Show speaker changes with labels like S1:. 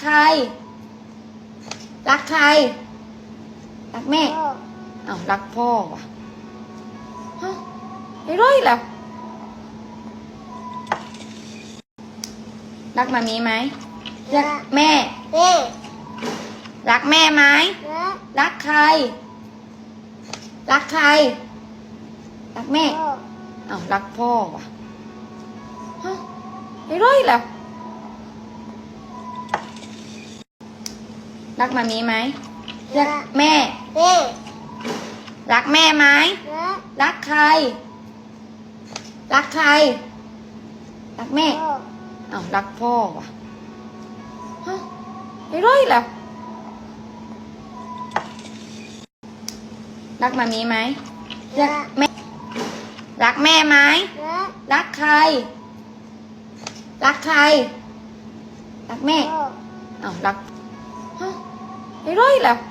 S1: ใคร รักใคร รักแม่
S2: พ่อ
S1: อ้าวรักพ่อว่ะฮะไอ้ร้อยแล้วรักมามีไหมรักแม่
S2: แม่
S1: รักแม่ไหม
S2: รัก
S1: รักใคร รักใคร รักแม่
S2: พ่อ
S1: อ้าวรักพ่อว่ะฮะไอ้ร้อยแล้ว รักมามีไหมรักแม่
S2: แม่
S1: รักแม่ไหม
S2: รัก
S1: รักใคร รักใคร รักแม่
S2: พ่อ
S1: อ้าวรักพ่อว่ะฮะไอ้ร้อยแล้วรักมามีไหมรักแม่ รักแม่ไหม
S2: รัก
S1: รักใคร รักใคร รักแม่
S2: พ่อ
S1: อ้าวรัก ฮ